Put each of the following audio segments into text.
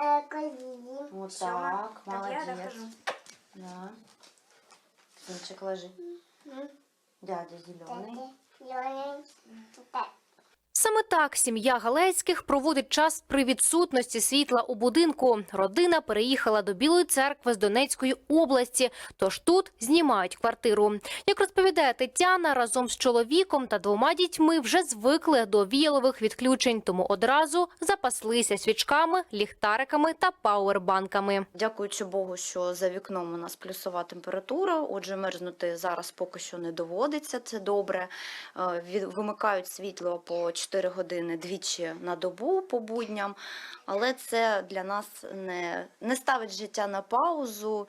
Е, колії. Вот Всё, так, я молодец. дохожу. Да. Сынчик, ложи. Дядя зеленый. Зелений. Так. Саме так сім'я Галецьких проводить час при відсутності світла у будинку. Родина переїхала до Білої церкви з Донецької області, тож тут знімають квартиру. Як розповідає Тетяна, разом з чоловіком та двома дітьми вже звикли до віялових відключень, тому одразу запаслися свічками, ліхтариками та пауербанками. Дякуючи Богу, що за вікном у нас плюсова температура. Отже, мерзнути зараз поки що не доводиться. Це добре. Е, Вимикають світло по 4 години двічі на добу по будням. Але це для нас не, не ставить життя на паузу.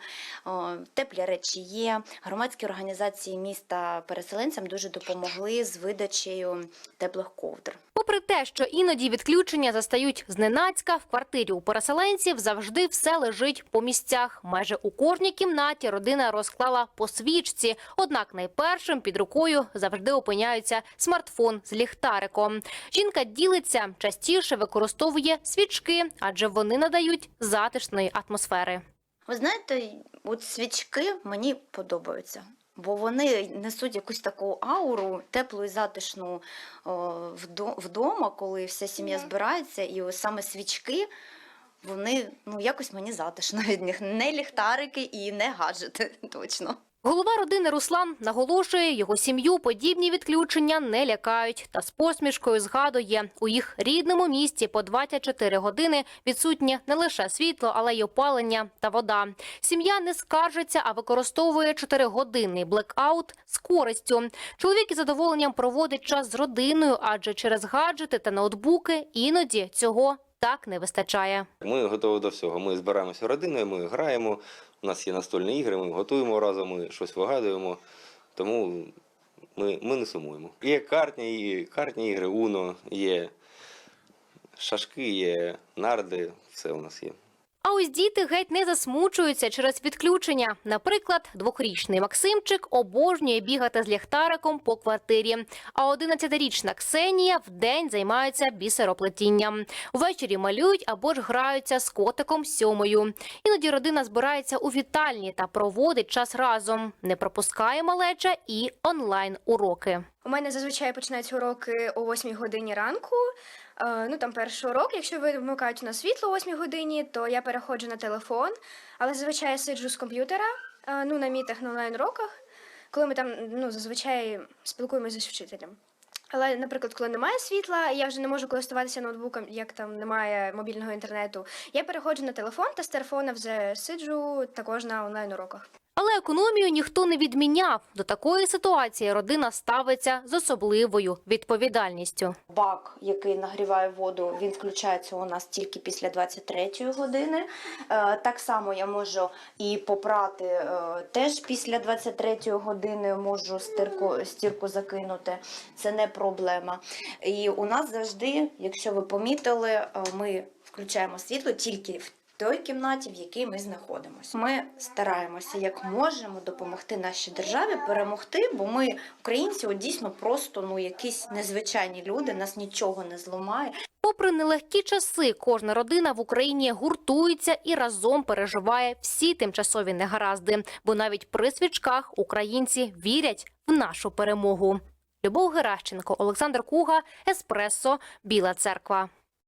Теплі речі є. Громадські організації міста переселенцям дуже допомогли з видачею теплих ковдр. Попри те, що іноді відключення застають зненацька, в квартирі у переселенців завжди все лежить по місцях. Майже у кожній кімнаті родина розклала по свічці. Однак найпершим під рукою завжди опиняється смартфон з ліхтариком. Жінка ділиться, частіше використовує свічки, адже вони надають затишної атмосфери. Ви знаєте, от свічки мені подобаються, бо вони несуть якусь таку ауру, теплу і затишну о, вдо- вдома, коли вся сім'я збирається, і ось саме свічки. Вони ну якось мені затишно від них. Не ліхтарики і не гаджети, точно. Голова родини Руслан наголошує, його сім'ю подібні відключення не лякають. Та з посмішкою згадує, у їх рідному місті по 24 години відсутнє не лише світло, але й опалення та вода. Сім'я не скаржиться, а використовує 4-годинний блекаут з користю. Чоловік із задоволенням проводить час з родиною, адже через гаджети та ноутбуки іноді цього так не вистачає. Ми готові до всього. Ми збираємося родиною, ми граємо. У нас є настольні ігри, ми готуємо разом, ми щось вигадуємо. Тому ми, ми не сумуємо. Є картні, картні ігри, Уно, є шашки, є нарди, все у нас є. А ось діти геть не засмучуються через відключення. Наприклад, двохрічний Максимчик обожнює бігати з ліхтариком по квартирі. А 11-річна Ксенія вдень займається бісероплетінням. Ввечері малюють або ж граються з котиком сьомою. Іноді родина збирається у вітальні та проводить час разом. Не пропускає малеча і онлайн уроки. У мене зазвичай починаються уроки о 8 годині ранку. Е, Ну там перший урок. Якщо ви вмикають на світло о 8 годині, то я переходжу на телефон. Але зазвичай сиджу з комп'ютера, е, ну на мітах на онлайн уроках, коли ми там ну зазвичай спілкуємося з вчителем. Але, наприклад, коли немає світла, і я вже не можу користуватися ноутбуком, як там немає мобільного інтернету. Я переходжу на телефон та з телефона вже сиджу також на онлайн уроках. Але економію ніхто не відміняв. До такої ситуації родина ставиться з особливою відповідальністю. Бак, який нагріває воду, він включається у нас тільки після 23-ї години. Е, Так само я можу і попрати е, теж після 23-ї години можу стирку, стірку закинути. Це не проблема. І у нас завжди, якщо ви помітили, е, ми включаємо світло тільки в той кімнаті, в якій ми знаходимося. Ми стараємося як можемо допомогти нашій державі перемогти, бо ми, українці, от дійсно просто ну якісь незвичайні люди, нас нічого не зламає. Попри нелегкі часи, кожна родина в Україні гуртується і разом переживає всі тимчасові негаразди, бо навіть при свічках українці вірять в нашу перемогу. Любов Геращенко, Олександр Куга, Еспресо, Біла Церква.